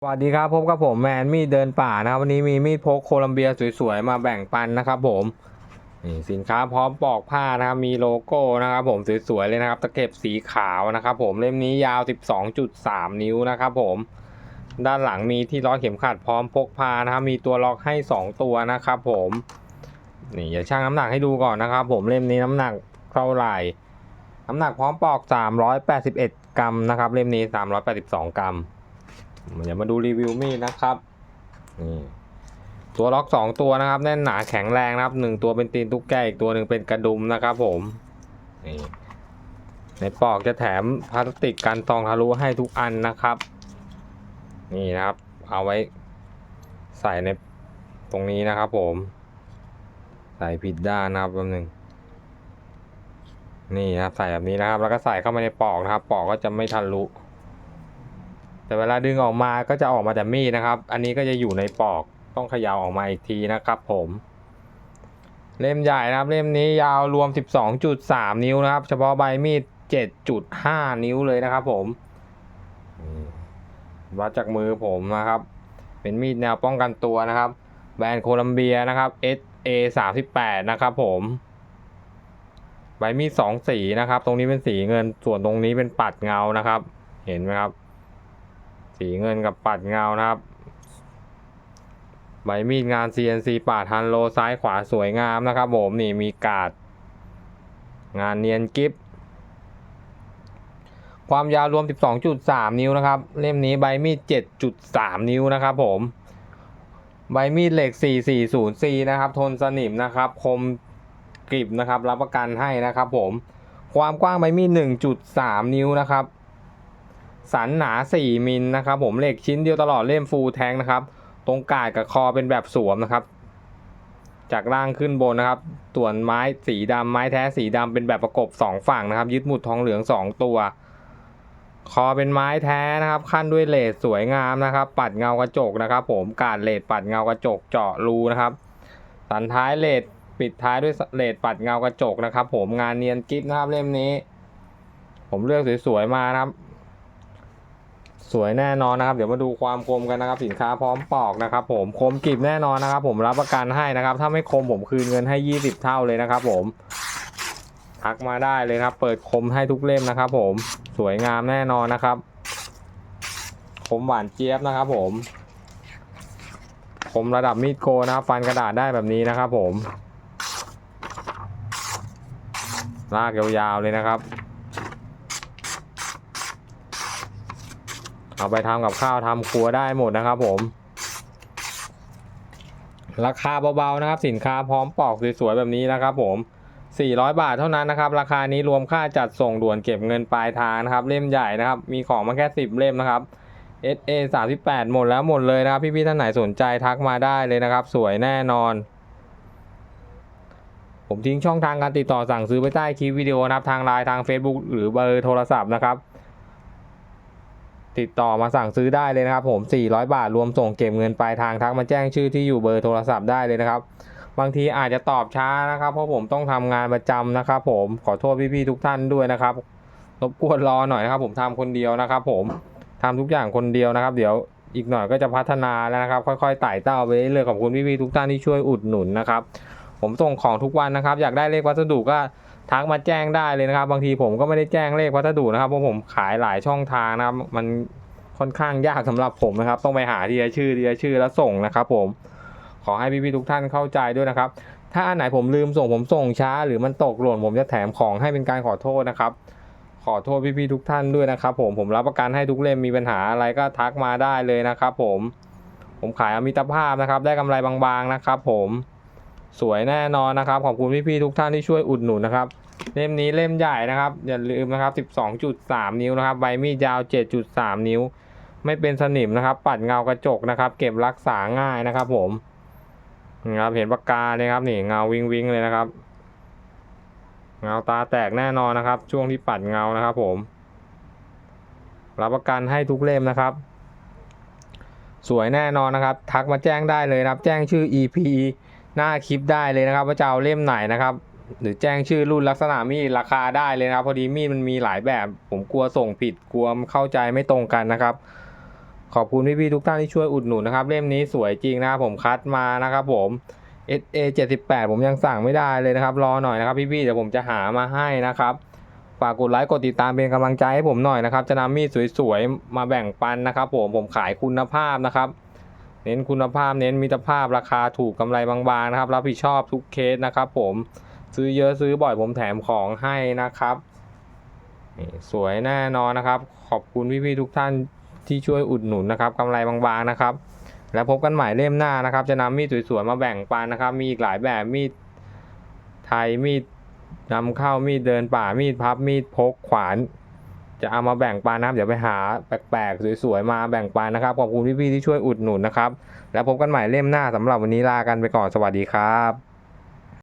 สวัสดีครับพบกับผมแมนมีดเดินป่านะครับวันนี้มีมีดพกโคลัมเบียสวยๆมาแบ่งปันนะครับผมนี่สินค้าพร้อมปอกผ้านะครับมีโลโก้นะครับผมสวยๆเลยนะครับตะเข็บสีขาวนะครับผมเล่มนี้ยาว 12.3 นิ้วนะครับผมด้านหลังมีที่ล็อกเข็มขัดพร้อมพกพานะครับมีตัวล็อกให้ 2 ตัวนะครับผมนี่อย่าชั่งน้ำหนักให้ดูก่อนนะครับผมเล่มนี้น้ำหนักเท่าไหร่ น้ำหนักพร้อมปอก 381 กรัมนะครับเล่มนี้ 382 กรัม เดี๋ยวมาดูรีวิวมีดนะครับนี่ตัวล็อกสองตัวนะครับแน่นหนาแข็งแรงนะครับหนึ่งตัวเป็นตีนตุ๊กแกอีกตัวหนึ่งเป็นกระดุมนะครับผมนี่ในปลอกจะแถมพลาสติกกันตองทะลุให้ทุกอันนะครับ นี่นะครับ เอาไว้ใส่ในตรงนี้นะครับผม ใส่ผิดด้านนะครับแป๊บนึงนี่นะครับใส่แบบนี้นะครับ แล้วก็ใส่เข้ามาในปลอกนะครับปลอกก็จะไม่ทะลุ แต่เวลาดึงออกมาก็จะออกมาแต่มีดนะครับ อันนี้ก็จะอยู่ในปอกต้องเขย่าออกมาอีกทีนะครับผมเล่มใหญ่นะครับเล่มนี้ยาวรวม 12.3 นิ้วนะครับ เฉพาะใบมีด 7.5 นิ้วเลยนะครับผมมวัดจากมือผมนะครับ เป็นมีดแนวป้องกันตัวนะครับ แบรนด์โคลัมเบียนะครับ SA 38นะครับผมใบมีดสองสีนะครับ ตรงนี้เป็นสีเงินส่วนตรงนี้เป็นปัดเงานะครับ เห็นไหมครับ สีเงินกับปัดเงานะครับ ใบมีดงาน CNC ปาดฮันโลซ้ายขวาสวยงามนะครับผมนี่มีกาด งานเนียนกิฟความยาวรวม 12.3 นิ้วนะครับ เล่มนี้ใบมีด 7.3 นิ้วนะครับผม ใบมีดเหล็ก 440C นะครับ ทนสนิมนะครับ คมกริบนะครับ รับประกันให้นะครับผม ความกว้างใบมีด 1.3 นิ้วนะครับ สันหนา 4 มิลนะครับผมเหล็กชิ้นเดียวตลอดเล่มฟูลแทงนะครับ ตรงกาดกับคอเป็นแบบสวมนะครับ จากล่างขึ้นบนนะครับส่วนไม้สีดำไม้แท้สีดำเป็นแบบประกบ 2 ฝั่งนะครับ ยึดหมุดทองเหลือง 2 ตัว คอเป็นไม้แท้นะครับ ขั้นด้วยเลสสวยงามนะครับ ปัดเงากระจกนะครับ ผมกาดเลสปัดเงากระจกเจาะรูนะครับ สันท้ายเลสปิดท้ายด้วยเลสปัดเงากระจกนะครับ ผมงานเนียนกิ๊บนะครับเล่มนี้ ผมเลือกสวยๆมานะครับ สวยแน่นอนนะครับ เดี๋ยวมาดูความคมกันนะครับ สินค้าพร้อมปอกนะครับ ผมคมกริบแน่นอนนะครับ ผมรับประกันให้นะครับ ถ้าไม่คมผมคืนเงินให้ 20 เท่าเลยนะครับ ผมทักมาได้เลยครับ เปิดคมให้ทุกเล่มนะครับ ผมสวยงามแน่นอนนะครับ คมหวานเจี๊ยบนะครับ ผม คมระดับมีดโกนะครับ ฟันกระดาษได้แบบนี้นะครับ ผมลากยาวๆเลยนะครับ เอาไปทำกับข้าวทำครัวได้หมดนะครับผม ราคาเบาๆนะครับ สินค้าพร้อมปอกสวยๆแบบนี้นะครับ ผม 400 บาทเท่านั้นนะครับ ราคานี้รวมค่าจัดส่งด่วนเก็บเงินปลายทางนะครับ เล่มใหญ่นะครับ มีของมาแค่ 10 เล่มนะครับ SA 38 หมดแล้วหมดเลยนะครับ พี่ๆท่านไหนสนใจทักมาได้เลยนะครับ สวยแน่นอนผมทิ้งช่องทางการติดต่อสั่งซื้อไว้ใต้คลิปวิดีโอนะครับทางไลน์ทาง Facebook หรือเบอร์โทรศัพท์นะครับ ติดต่อมาสั่งซื้อได้เลยนะครับผม 400 บาทรวมส่งเก็บเงินปลายทางทักมาแจ้งชื่อที่อยู่เบอร์โทรศัพท์ได้เลยนะครับ บางทีอาจจะตอบช้านะครับ เพราะผมต้องทำงานประจำนะครับ ผมขอโทษพี่ๆทุกท่านด้วยนะครับรบกวนรอหน่อยนะครับ ผมทำคนเดียวนะครับ ผมทำทุกอย่างคนเดียวนะครับ เดี๋ยวอีกหน่อยก็จะพัฒนาแล้วนะครับ ค่อยๆไต่เต้าไปเรื่อยๆขอบคุณพี่ๆทุกท่านที่ช่วยอุดหนุนนะครับ ผมส่งของทุกวันนะครับ อยากได้เลขวัสดุก็ ทักมาแจ้งได้เลยนะครับ บางทีผมก็ไม่ได้แจ้งเลขวัสดุนะครับเพราะผมขายหลายช่องทางนะครับ มันค่อนข้างยากสำหรับผมนะครับ ต้องไปหาทีละชื่อทีละชื่อแล้วส่งนะครับ ผมขอให้พี่ๆทุกท่านเข้าใจด้วยนะครับ ถ้าอันไหนผมลืมส่งผมส่งช้า หรือมันตกหล่นผมจะแถมของให้เป็นการขอโทษนะครับ ขอโทษพี่ๆทุกท่านด้วยนะครับ ผมผมรับประกันให้ทุกเล่มมีปัญหาอะไรก็ทักมาได้เลยนะครับ ผม ผมขายอมิตรภาพนะครับ ได้กำไรบางๆนะครับ ผม สวยแน่นอนนะครับ ขอบคุณพี่ๆทุกท่านที่ช่วยอุดหนุนนะครับ เล่มนี้เล่มใหญ่นะครับ อย่าลืมนะครับ 12.3 นิ้วนะครับใบมีดยาว 7.3 นิ้ว ไม่เป็นสนิมนะครับ ปัดเงากระจกนะครับ เก็บรักษาง่ายนะครับ ผมนะครับเห็นปากกาเลยครับนี่เงาวิงวิงเลยนะครับ เงาตาแตกแน่นอนนะครับ ช่วงที่ปัดเงานะครับ ผมรับประกันให้ทุกเล่มนะครับ สวยแน่นอนนะครับ ทักมาแจ้งได้เลยนะครับ แจ้งชื่อ EP หน้าคลิปได้เลยนะครับว่าจะเอาเล่มไหนนะครับ หรือแจ้งชื่อรุ่นลักษณะมีดราคาได้เลยนะครับ พอดีมีดมันมีหลายแบบ ผมกลัวส่งผิดกลัวเข้าใจไม่ตรงกันนะครับ ขอบคุณพี่ๆทุกท่านที่ช่วยอุดหนุนนะครับ เล่มนี้สวยจริงนะครับผมคัดมานะครับ ผม SA 78ผมยังสั่งไม่ได้เลยนะครับ รอหน่อยนะครับพี่ๆเดี๋ยวผมจะหามาให้นะครับฝากกดไลค์กดติดตามเป็นกำลังใจให้ผมหน่อยนะครับ จะนำมีดสวยๆ มาแบ่งปันนะครับ ผมผมขายคุณภาพนะครับ เน้นคุณภาพเน้นมิตรภาพราคาถูกกำไรบางๆนะครับ รับผิดชอบทุกเคสนะครับ ผมซื้อเยอะซื้อบ่อยผมแถมของให้นะครับนี่สวยแน่นอนนะครับ ขอบคุณพี่ๆทุกท่านที่ช่วยอุดหนุนนะครับกำไรบางๆนะครับ แล้วพบกันใหม่เล่มหน้านะครับ จะนำมีดสวยๆมาแบ่งปันนะครับ มีอีกหลายแบบมีดไทยมีดนำเข้ามีดเดินป่ามีดพับมีดพกขวาน จะเอามาแบ่งปันนะครับเดี๋ยวไปหาแปลกๆสวยๆมาแบ่งปันนะครับขอบคุณพี่ๆที่ช่วยอุดหนุนนะครับ แล้วพบกันใหม่เล่มหน้าสำหรับวันนี้ลากันไปก่อนสวัสดีครับ